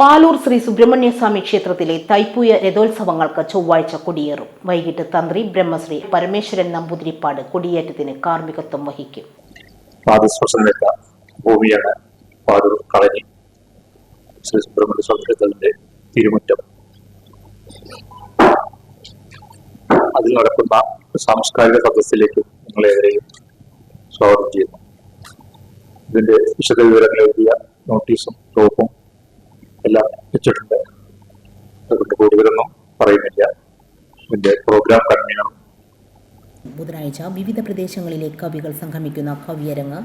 പാലൂർ ശ്രീ സുബ്രഹ്മണ്യസ്വാമി ക്ഷേത്രത്തിലെ തൈപ്പൂയ രഥോത്സവങ്ങൾക്ക് ചൊവ്വാഴ്ച കൊടിയേറും. വൈകിട്ട് തന്ത്രി ബ്രഹ്മശ്രീ പരമേശ്വരൻ നമ്പൂതിരിപ്പാട് കൊടിയേറ്റത്തിന് കാർമ്മികത്വം വഹിക്കും. ഭൂമിയാണ് പാലൂർ കളനി ശ്രീ സുബ്രഹ്മണ്യ സ്വാമി ക്ഷേത്രത്തിന്റെ തിരുമുറ്റം. അതിൽ നടക്കുന്ന സാംസ്കാരിക സദസ്സിലേക്ക് നിങ്ങളേവരെയും സ്വാഗതം ചെയ്യുന്നു. ഇതിന്റെ വിശദ വിവരങ്ങൾ എഴുതിയ നോട്ടീസും ടോപ്പും വെച്ചിട്ടുണ്ട്. അതുകൊണ്ട് കൂടുതലൊന്നും പറയുന്നില്ല. ഇതിന്റെ പ്രോഗ്രാം കൺവീനർ ബുധനാഴ്ച വിവിധ പ്രദേശങ്ങളിലെ കവികൾ സംഗമിക്കുന്ന കവിയരങ്ങ്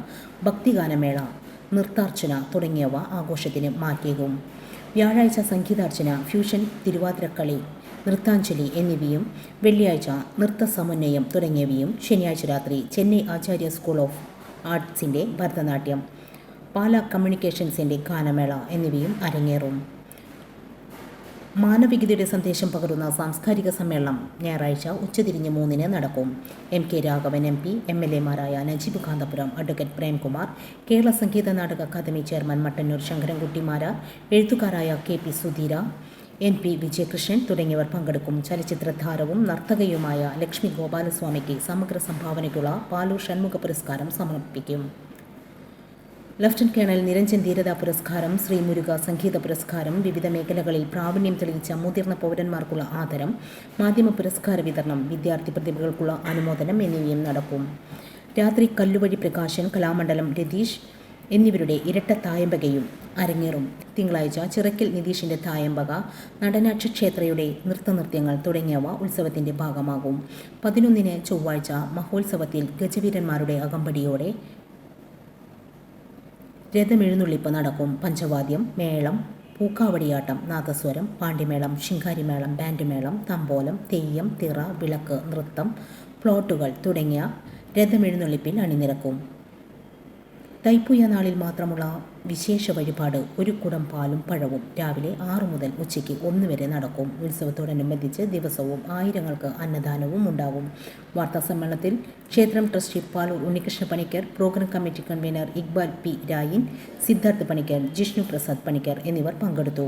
ഭക്തിഗാനമേള നൃത്താർച്ചന തുടങ്ങിയവ ആഘോഷത്തിന് മാറ്റേകും. വ്യാഴാഴ്ച സംഗീതാർച്ചന ഫ്യൂഷൻ തിരുവാതിരക്കളി നൃത്താഞ്ജലി എന്നിവയും വെള്ളിയാഴ്ച നൃത്ത സമന്വയം തുടങ്ങിയവയും ശനിയാഴ്ച രാത്രി ചെന്നൈ ആചാര്യ സ്കൂൾ ഓഫ് ആർട്സിന്റെ ഭരതനാട്യം പാല കമ്മ്യൂണിക്കേഷൻസിന്റെ ഗാനമേള എന്നിവയും അരങ്ങേറും. മാനവികതയുടെ സന്ദേശം പകരുന്ന സാംസ്കാരിക സമ്മേളനം ഞായറാഴ്ച ഉച്ചതിരിഞ്ഞ് മൂന്നിന് നടക്കും. M K Raghavan M P M L എമാരായ Najeeb Kanthapuram advocate Premkumar Kerala Sangeetha Nataka academy chairman Mattannur Sankarankutty Marar എഴുത്തുകാരായ K P Sudheera N P Vijayakrishnan തുടങ്ങിയവർ പങ്കെടുക്കും. ചലച്ചിത്രധാരവും നർത്തകയുമായ ലക്ഷ്മി ഗോപാലസ്വാമിക്ക് സമഗ്ര സംഭാവനയ്ക്കുള്ള പാലൂർ ഷൺമുഖ പുരസ്കാരം സമർപ്പിക്കും. ലഫ്റ്റനന്റ് കേണൽ നിരഞ്ജൻ ധീരത പുരസ്കാരം ശ്രീ മുരുക സംഗീത പുരസ്കാരം വിവിധ മേഖലകളിൽ പ്രാവീണ്യം തെളിയിച്ച മുതിർന്ന പൗരന്മാർക്കുള്ള ആദരം മാധ്യമ പുരസ്കാര വിതരണം വിദ്യാർത്ഥി പ്രതിഭകൾക്കുള്ള അനുമോദനം എന്നിവയും നടക്കും. രാത്രി കല്ലുവഴി പ്രകാശൻ കലാമണ്ഡലം രതീഷ് എന്നിവരുടെ ഇരട്ട തായമ്പകയും അരങ്ങേറും. തിങ്കളാഴ്ച ചിറക്കിൽ നിതീഷിന്റെ തായമ്പക നടനാക്ഷ ക്ഷേത്രയുടെ നൃത്തനൃത്യങ്ങൾ തുടങ്ങിയവ ഉത്സവത്തിന്റെ ഭാഗമാകും. പതിനൊന്നിന് ചൊവ്വാഴ്ച മഹോത്സവത്തിൽ ഗജവീരന്മാരുടെ അകമ്പടിയോടെ രഥമെഴുന്നള്ളിപ്പ് നടക്കും. പഞ്ചവാദ്യം മേളം പൂക്കാവടിയാട്ടം നാഗസ്വരം പാണ്ടിമേളം ശിങ്കാരിമേളം ബാൻഡുമേളം തമ്പോലം തെയ്യം തിറ വിളക്ക് നൃത്തം പ്ലോട്ടുകൾ തുടങ്ങിയ രഥമെഴുന്നള്ളിപ്പിൽ അണിനിരക്കും. തൈപ്പൂയ നാളിൽ മാത്രമുള്ള വിശേഷ വഴിപാട് ഒരു കുടം പാലും പഴവും രാവിലെ ആറു മുതൽ ഉച്ചയ്ക്ക് ഒന്ന് വരെ നടക്കും. ഉത്സവത്തോടനുബന്ധിച്ച് ദിവസവും ആയിരങ്ങൾക്ക് അന്നദാനവും ഉണ്ടാകും. വാർത്താ സമ്മേളനത്തിൽ ക്ഷേത്രം trustee Palur Unnikrishna Panicker programme committee convener Iqbal P Rayin Siddharth Panicker Jishnu Prasad Panicker എന്നിവർ പങ്കെടുത്തു.